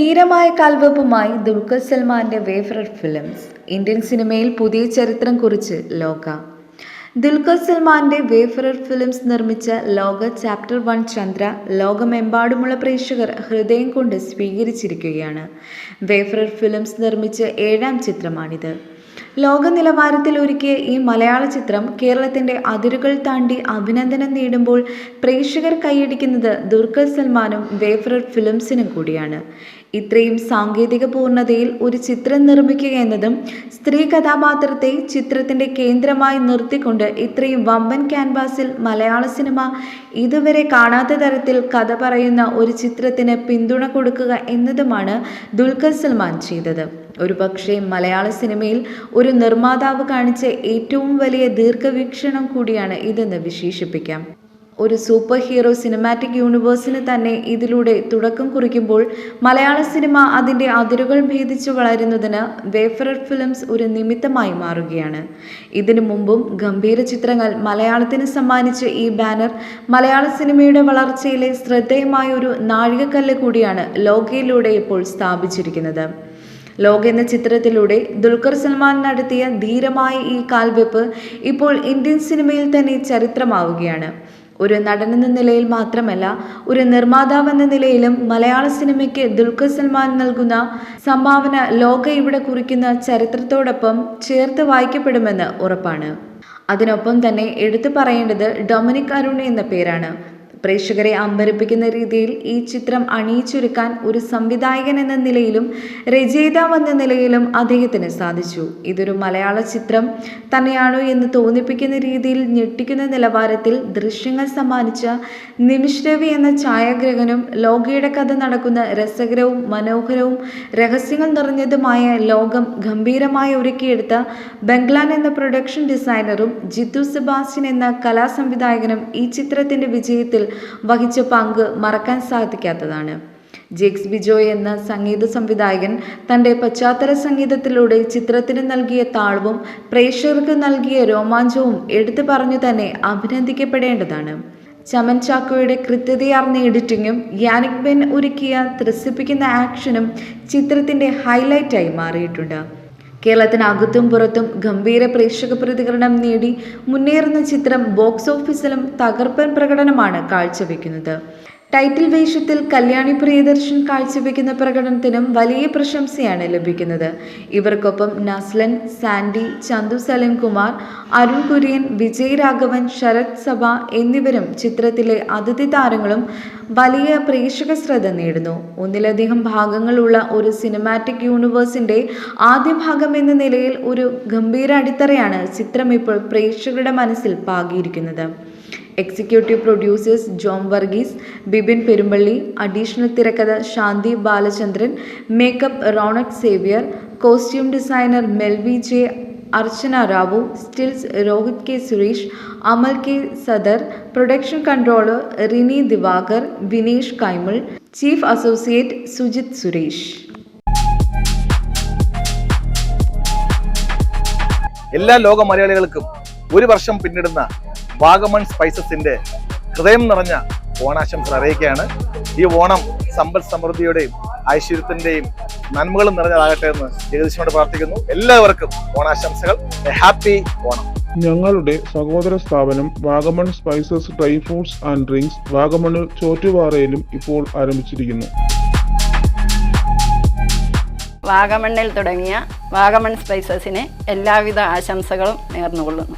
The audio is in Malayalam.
ധീരമായ കാൽവെപ്പുമായി ദുൽഖർ സൽമാന്റെ വേഫററ്റ് ഫിലിംസ് ഇന്ത്യൻ സിനിമയിൽ പുതിയ ചരിത്രം കുറിച്ച് ലോക. ദുൽഖർ സൽമാന്റെ വേഫററ്റ് ഫിലിംസ് നിർമ്മിച്ച ലോക ചാപ്റ്റർ വൺ ചന്ദ്ര ലോകമെമ്പാടുമുള്ള പ്രേക്ഷകർ ഹൃദയം കൊണ്ട് സ്വീകരിച്ചിരിക്കുകയാണ്. വേഫററ്റ് ഫിലിംസ് നിർമ്മിച്ച ഏഴാം ചിത്രമാണിത്. ലോക നിലവാരത്തിൽ ഒരുക്കിയ ഈ മലയാള ചിത്രം കേരളത്തിന്റെ അതിരുകൾ താണ്ടി അഭിനന്ദനം നേടുമ്പോൾ പ്രേക്ഷകർ കൈയടിക്കുന്നത് ദുർഗ സൽമാനും വേഫർ ഫിലിംസിനും കൂടിയാണ്. ഇത്രയും സാങ്കേതിക പൂർണതയിൽ ഒരു ചിത്രം നിർമ്മിക്കുക എന്നതും സ്ത്രീ കഥാപാത്രത്തെ ചിത്രത്തിന്റെ കേന്ദ്രമായി നിർത്തിക്കൊണ്ട് ഇത്രയും വമ്പൻ ക്യാൻവാസിൽ മലയാള സിനിമ ഇതുവരെ കാണാത്ത തരത്തിൽ കഥ പറയുന്ന ഒരു ചിത്രത്തിന് പിന്തുണ കൊടുക്കുക എന്നതുമാണ് ദുൽഖർ സൽമാൻ ചെയ്തത്. ഒരുപക്ഷെ മലയാള സിനിമയിൽ ഒരു നിർമ്മാതാവ് കാണിച്ച ഏറ്റവും വലിയ ദീർഘവീക്ഷണം കൂടിയാണ് ഇതെന്ന് വിശേഷിപ്പിക്കാം. ഒരു സൂപ്പർ ഹീറോ സിനിമാറ്റിക് യൂണിവേഴ്സിന് തന്നെ ഇതിലൂടെ തുടക്കം കുറിക്കുമ്പോൾ മലയാള സിനിമ അതിന്റെ അതിരുകൾ ഭേദിച്ചു വളരുന്നതിന് വേഫറർ ഫിലിംസ് ഒരു നിമിത്തമായി മാറുകയാണ്. ഇതിനു മുമ്പും ഗംഭീര ചിത്രങ്ങൾ മലയാളത്തിന് സമ്മാനിച്ച ഈ ബാനർ മലയാള സിനിമയുടെ വളർച്ചയിലെ ശ്രദ്ധേയമായ ഒരു നാഴികക്കല്ല് കൂടിയാണ് ലോകയിലൂടെ ഇപ്പോൾ സ്ഥാപിച്ചിരിക്കുന്നത്. ലോക എന്ന ചിത്രത്തിലൂടെ ദുൽഖർ സൽമാൻ നടത്തിയ ധീരമായ ഈ കാൽവെപ്പ് ഇപ്പോൾ ഇന്ത്യൻ സിനിമയിൽ തന്നെ ചരിത്രമാവുകയാണ്. ഒരു നടനെന്ന നിലയിൽ മാത്രമല്ല ഒരു നിർമ്മാതാവ് എന്ന നിലയിലും മലയാള സിനിമയ്ക്ക് ദുൽഖർ സൽമാൻ നൽകുന്ന സംഭാവന ലോക ഇവിടെ കുറിക്കുന്ന ചരിത്രത്തോടൊപ്പം ചേർത്ത് വായിക്കപ്പെടുമെന്ന് ഉറപ്പാണ്. അതിനൊപ്പം തന്നെ എടുത്തു പറയേണ്ടത് ഡൊമിനിക് അരുൺ എന്ന പേരാണ്. പ്രേക്ഷകരെ അമ്പരപ്പിക്കുന്ന രീതിയിൽ ഈ ചിത്രം അണിയിച്ചൊരുക്കാൻ ഒരു സംവിധായകൻ എന്ന നിലയിലും രചയിതാവ് എന്ന നിലയിലും അദ്ദേഹത്തിന് സാധിച്ചു. ഇതൊരു മലയാള ചിത്രം തന്നെയാണോ എന്ന് തോന്നിപ്പിക്കുന്ന രീതിയിൽ ഞെട്ടിക്കുന്ന നിലവാരത്തിൽ ദൃശ്യങ്ങൾ സമ്മാനിച്ച നിമിഷ് രവി എന്ന ഛായാഗ്രഹനും ലോകയുടെ കഥ നടക്കുന്ന രസകരവും മനോഹരവും രഹസ്യങ്ങൾ നിറഞ്ഞതുമായ ലോകം ഗംഭീരമായി ഒരുക്കിയെടുത്ത ബംഗ്ലാൻ എന്ന പ്രൊഡക്ഷൻ ഡിസൈനറും ജിത്തു സെബാസ്റ്റ്യൻ എന്ന കലാസംവിധായകനും ഈ ചിത്രത്തിന്റെ വിജയത്തിൽ വഹിച്ച പങ്ക് മറക്കാൻ സാധിക്കാത്തതാണ്. ജേക്സ് ബിജോയ് എന്ന സംഗീത സംവിധായകൻ തന്റെ പശ്ചാത്തല സംഗീതത്തിലൂടെ ചിത്രത്തിന് നൽകിയ താളവും പ്രേക്ഷകർക്ക് നൽകിയ രോമാഞ്ചവും എടുത്തു പറഞ്ഞു തന്നെ അഭിനന്ദിക്കപ്പെടേണ്ടതാണ്. ചമൻ ചാക്കോയുടെ കൃത്യതയാർന്ന എഡിറ്റിങ്ങും യാനിക് ബെൻ ഒരുക്കിയ ത്രസിപ്പിക്കുന്ന ആക്ഷനും ചിത്രത്തിന്റെ ഹൈലൈറ്റായി മാറിയിട്ടുണ്ട്. കേരളത്തിനകത്തും പുറത്തും ഗംഭീര പ്രേക്ഷക പ്രതികരണം നേടി മുന്നേറുന്ന ചിത്രം ബോക്സ് ഓഫീസിലും തകർപ്പൻ പ്രകടനമാണ് കാഴ്ചവെക്കുന്നത്. ടൈറ്റിൽ വേഷത്തിൽ കല്യാണി പ്രിയദർശൻ കാഴ്ചവെക്കുന്ന പ്രകടനത്തിനും വലിയ പ്രശംസയാണ് ലഭിക്കുന്നത്. ഇവർക്കൊപ്പം നസ്ലൻ സാൻഡി ചന്തു സലിം കുമാർ അരുൺ കുര്യൻ വിജയ് രാഘവൻ ശരത് സഭ എന്നിവരും ചിത്രത്തിലെ അതിഥി താരങ്ങളും വലിയ പ്രേക്ഷക ശ്രദ്ധ നേടുന്നു. ഒന്നിലധികം ഭാഗങ്ങളുള്ള ഒരു സിനിമാറ്റിക് യൂണിവേഴ്സിന്റെ ആദ്യ ഭാഗം എന്ന നിലയിൽ ഒരു ഗംഭീര അടിത്തറയാണ് ചിത്രം ഇപ്പോൾ പ്രേക്ഷകരുടെ മനസ്സിൽ പാകിയിരിക്കുന്നത്. Executive producers Jom Varghese Bibin Perumballi additional തിരക്കഥ Shanthi Balachandran makeup Ronex Xavier costume designer Melvy J Archana Rao stills Rohit K Suresh Amal K Sadar production controller Rini Divakar Vinesh Kaimal chief associate Sujith Suresh. എല്ലാ ലോക മലയാളികൾക്കും ഒരു വർഷം പിന്നിടുന്ന വാഗമൺ സ്പൈസസിന്റെ ഹൃദയം നിറഞ്ഞ ഓണാശംസ അറിയിക്കുകയാണ്. ഈ ഓണം സമ്പൽ സമൃദ്ധിയുടെയും ഐശ്വര്യത്തിന്റെയും നന്മകളും നിറഞ്ഞതാകട്ടെ എന്ന് ജഗദീശനോട് പ്രാർത്ഥിക്കുന്നു. എല്ലാവർക്കും ഓണാശംസകൾ. ഹാപ്പി ഓണം. ഞങ്ങളുടെ സഹോദര സ്ഥാപനം Vagamon spices dry fruits and drinks Vagamon ചോറ്റുപാറയിലും ഇപ്പോൾ ആരംഭിച്ചിരിക്കുന്നു. വാഗമണ്ണിൽ തുടങ്ങിയ വാഗമൺ സ്പൈസസിന് എല്ലാവിധ ആശംസകളും നേർന്നുകൊള്ളുന്നു.